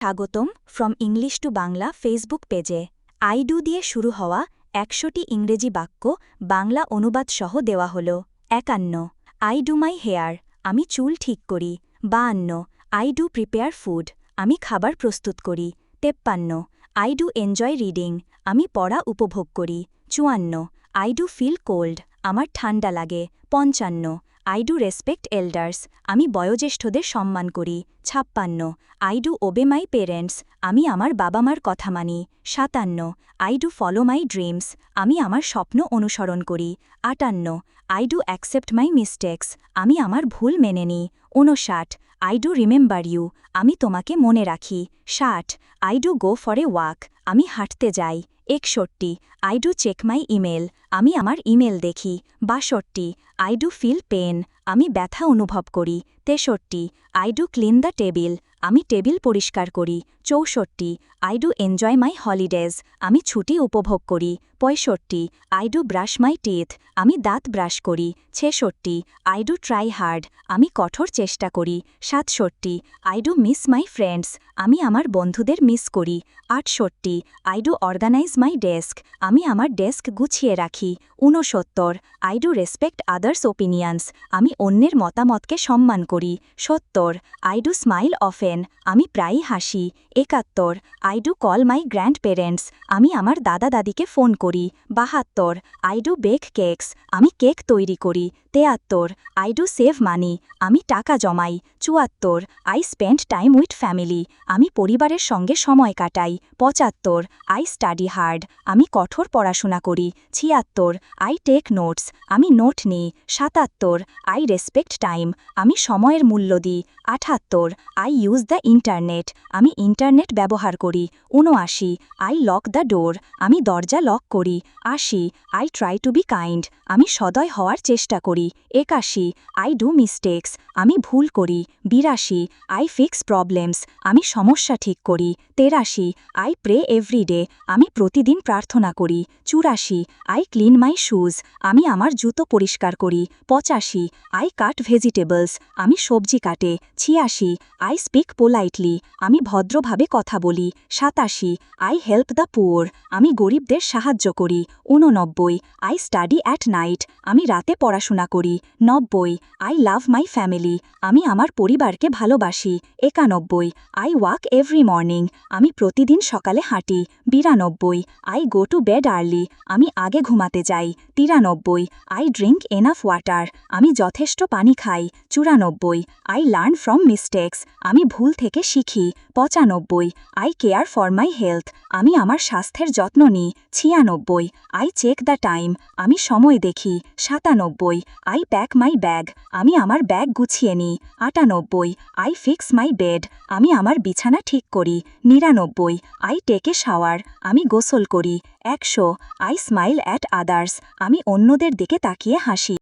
স্বাগতম from English to Bangla Facebook পেজে I do দিয়ে শুরু হওয়া একশোটি ইংরেজি বাক্য বাংলা অনুবাদ সহ দেওয়া হল। একান্ন আই ডু মাই হেয়ার আমি চুল ঠিক করি। বায়ান্ন আই ডু প্রিপেয়ার ফুড আমি খাবার প্রস্তুত করি। তেপ্পান্ন আই ডু এনজয় রিডিং আমি পড়া উপভোগ করি। চুয়ান্ন আই ডু ফিল কোল্ড আমার ঠান্ডা লাগে। পঞ্চান্ন আই ডু রেসপেক্ট এল্ডার্স আমি বয়োজ্যেষ্ঠদের সম্মান করি। ছাপ্পান্ন I do obey my parents আমি আমার বাবা মার কথা মানি। সাতান্ন I do follow my dreams আমি আমার স্বপ্ন অনুসরণ করি। আটান্ন I do accept my mistakes আমি আমার ভুল মেনে নিই ঊনষাট আই ডু রিমেম্বার ইউ আমি তোমাকে মনে রাখি। ষাট I do go for a walk আমি হাঁটতে যাই। একষট্টি I do check my email আমি আমার ইমেল দেখি, বাষট্টি আই ডু ফিল পেন আমি ব্যথা অনুভব করি, তেষট্টি I do clean the table আমি টেবিল পরিষ্কার করি, চৌষট্টি I do enjoy my holidays আমি ছুটি উপভোগ করি, পঁয়ষট্টি I do brush my teeth আমি দাঁত ব্রাশ করি, ছেষট্টি আই ডু ট্রাই হার্ড আমি কঠোর চেষ্টা করি, সাতষট্টি I do miss my friends আমি আমার বন্ধুদের মিস করি, আটষট্টি I do organise my desk আমি আমার ডেস্ক গুছিয়ে রাখি, ঊনসত্তর I do respect others opinions আমি অন্যের মতামতকে সম্মান করি। সত্তর আই ডু স্মাইল অফেন আমি প্রায়ই হাসি। একাত্তর I do call my grandparents আমি আমার দাদা দাদিকে ফোন করি। বাহাত্তর আই ডু বেক কেকস আমি কেক তৈরি করি। তেয়াত্তর আই ডু সেভ মানি আমি টাকা জমাই। চুয়াত্তর I spend time with family আমি পরিবারের সঙ্গে সময় কাটাই। পঁচাত্তর আই স্টাডি হার্ড আমি কঠোর পড়াশোনা করি। ছিয়াত্তর আই টেক নোটস আমি নোট নিই। সাতাত্তর আই রেসপেক্ট টাইম আমি সময়ের মূল্য দিই। আঠাত্তর আই ইউজ দ্য ইন্টারনেট আমি ইন্টারনেট ব্যবহার করি। উনআশি আই লক দ্য ডোর আমি দরজা লক করি। আশি I try to be kind আমি সদয় হওয়ার চেষ্টা করি। একাশি আই ডু মিস্টেক্স আমি ভুল করি। বিরাশি আই ফিক্স প্রবলেমস আমি সমস্যা ঠিক করি। তেরাশি আই প্রে এভরিডে আমি প্রতিদিন প্রার্থনা করি। চুরাশি আই ক্লিন মাই শুজ আমি আমার জুতো পরিষ্কার করি। পঁচাশি আই কাট ভেজিটেবলস আমি সবজি কাটে, ছিয়াশি আই স্পিক পোলাইটলি আমি ভদ্রভাবে কথা বলি, সাতাশি আই হেল্প দ্য পুয়ার আমি গরিবদের সাহায্য করি, ঊননব্বই আই স্টাডি অ্যাট নাইট আমি রাতে পড়াশোনা করি, নব্বই আই লাভ মাই ফ্যামিলি আমি আমার পরিবারকে ভালোবাসি, একানব্বই আই ওয়াক এভরি মর্নিং আমি প্রতিদিন সকালে হাঁটি বিরানব্বই। I go to bed early আমি আগে ঘুমাতে যাই। তিরানব্বই। আই ড্রিঙ্ক এনাফ ওয়াটার আমি যথেষ্ট পানি খাই। চুরানব্বই। আই লার্ন ফ্রম মিস্টেক্স আমি ভুল থেকে শিখি। পঁচানব্বই। I care for my health আমি আমার স্বাস্থ্যের যত্ন নিই। ছিয়ানব্বই। আই চেক দ্য টাইম আমি সময় দেখি। সাতানব্বই। আই প্যাক মাই ব্যাগ আমি আমার ব্যাগ গুছিয়ে নিই। আটানব্বই। আই ফিক্স মাই বেড আমি আমার বিছানা ঠিক করি। নিরানব্বই। আই টেকে শাওয়ার আমি গোসল করি। একশো আই স্মাইল অ্যাট আদার্স আমি অন্যদের দিকে তাকিয়ে হাসি।